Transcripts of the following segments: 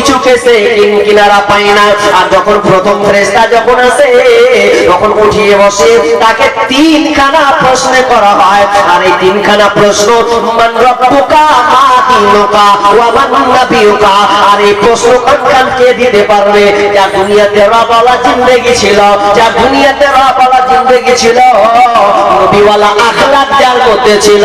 কিছু কেসে কিন কিনারা পায় না। আর যখন প্রথম ফ্রেস্তা যখন আসে, তখন উঠিয়ে বসে, তাকে তিনখানা প্রশ্ন করা হয়। আর এই তিনখানা প্রশ্ন, মান রব্বুকা মা ওয়া মান নাবিয়ুকা আর এই প্রশ্ন কান কে দিতে পারবে? যা দুনিয়াতে রবালা জিন্দেগি ছিল, যা দুনিয়াতে রবালা জিন্দেগি ছিল, নবীওয়ালা আখলাক যার মধ্যে ছিল।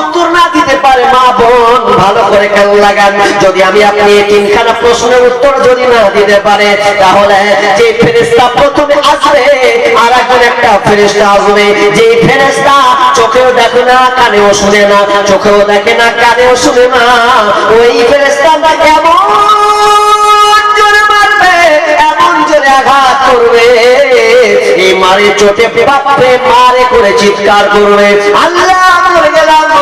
উত্তর না দিতে পারে, মা বোন। ভালো করে খেয়াল লাগান, যদি আমি আপনি তিনখানা প্রশ্নের উত্তর যদি না দিতে পারে, তাহলে যে ফেরেস্তা প্রথমে আসবে আর একজন একটা ফেরেস্তা আসবে। যে ফেরেস্তা চোখেও দেখে না, কানেও শুনে না, চোখেও দেখে না, কানেও শুনে না, ওই ফেরেস্তা এমন জোরে আঘাত করবে। এই মারে চোটে বাপরে মারে করে চিৎকার করবে। আল্লাহ!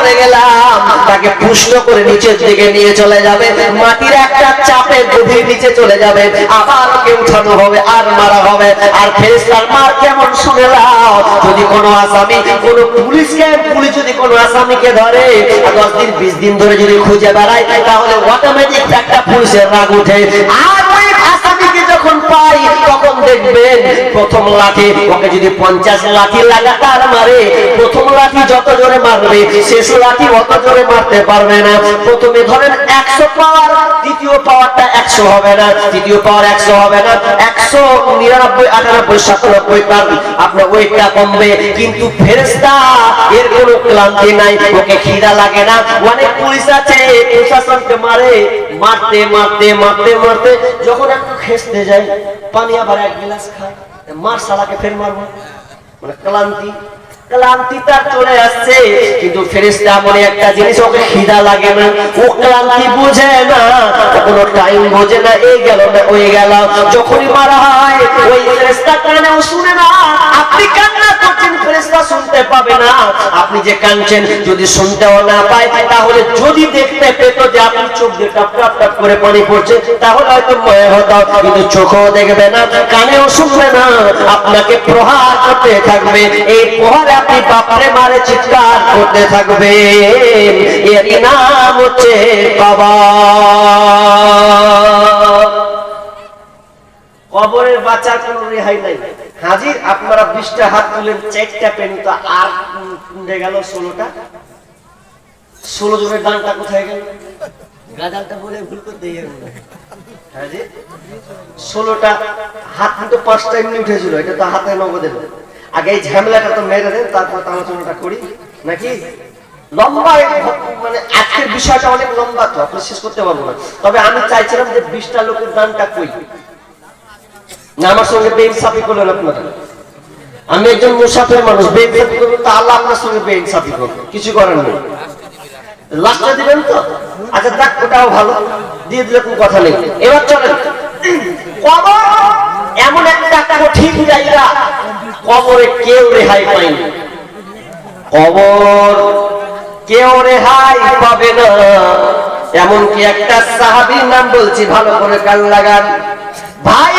মরে গেলাম, তাকে পুষ্ট করে নিচের দিকে নিয়ে চলে যাবে, মাটির একটা চাপে গভীর নিচে চলে যাবে, আবার ওকে উঠানো হবে, আর মারা হবে। আর ফেরেস্তার মার কেমন শুনে নাও, যদি কোনো আসামি, কোনো পুলিশকে, পুলিশ যদি কোনো আসামিকে ধরে, দশ দিন, বিশ দিন ধরে যদি খুঁজে বেড়ায়, তাহলে অটোমেটিক একটা পুলিশের রাগ উঠে। আর প্রথম লাঠি, ওকে যদি পঞ্চাশ লাঠি লাগাতার মারে। প্রথম লাঠি যত জোরে মারবে, শেষ লাঠি অত জোরে মারতে পারবে না। প্রথমে ধরেন একশো পাওয়ার দ্বিতীয় পাওয়ারটা একশো হবে না, তৃতীয় পাওয়ার একশো হবে না, একশো নিরানব্বই, আটানব্বই, সাতানব্বই তার আপনার ওয়েটটা কমবে। কিন্তু ফেরেস্তা এর কোনো ক্লান্তি নাই, ওকে খিদা লাগে না। অনেক পুলিশ আছে, প্রশাসনকে মারে, মারতে মারতে মারতে মারতে, যখন একটু খেসতে যায় পানি আবার এক গ্লাস খায়, মার শালাকে ফের মারবো। মানে ক্লান্তি ক্লান্তি তার চলে আসছে, কিন্তু ফেরেস্তা মনে একটা জিনিস, ওকে খিদা লাগে না, ও ক্লান্তি বুঝে না কোনো টাইম বোঝে না, এই গেল না, ওই গেল। যখনই মারা হয়, ওই ফেরেস্তা কানেও শুনে না। আপনি কান্না করছেন ফেরেস্তা শুনতে পাবে না। আপনি যে কাঁদছেন, যদি শুনতেও না পায়, তাহলে যদি দেখতে পেত যে আপনি চোখ দিয়ে টপ টপ টপ করে পানি পড়ছে, তাহলে হয়তো মনে হতো। কিন্তু চোখও দেখবে না, কানেও শুনবে না। আপনাকে প্রহার করতে থাকবে। এই প্রহারে আপনি বাপরে মারে চিৎকার করতে থাকবে এর নাম হচ্ছে বাবা বাচ্চার কোন রেহাই নাই। হাজির, আপনারা বিশটা হাত তুলেন, চারটা পেন, তো আর কুন্ডে গেল ষোলোটা। ষোলো জনের দানটা কোথায় গেল? বলে ভুল করতে ষোলোটা হাত পাঁচটা এমনি উঠেছিল, এটা তো হাতে নগদে। আগে এই ঝামেলাটা তো মেরে দেন, তারপর আলোচনাটা করি। নাকি? লম্বা মানে আজকের বিষয়টা অনেক লম্বা তো, আপনি শেষ করতে পারব না। তবে আমি চাইছিলাম যে বিশটা লোকের দানটা কই? আমার সঙ্গে বেইনসাফি করলেন আপনারা আমি একজন মুসাফির মানুষ, বেইনসাফি করব তা আল্লাহ আপনার সঙ্গে বেইনসাফি করবে, কিছু করেন নেই। লাস্টটা দিবেন তো? আচ্ছা দেখ, ওটাও ভালো। দিয়ে দিলে কোনো কথা নেই। এবার চলেন। কবর এমন একটা কঠিন জায়গা কবরে কেউ রেহাই পায়নি। কবর কেউ রেহাই পাবে না। এমনকি একটা সাহাবীর নাম বলছি, ভালো করে কান লাগান। ভাই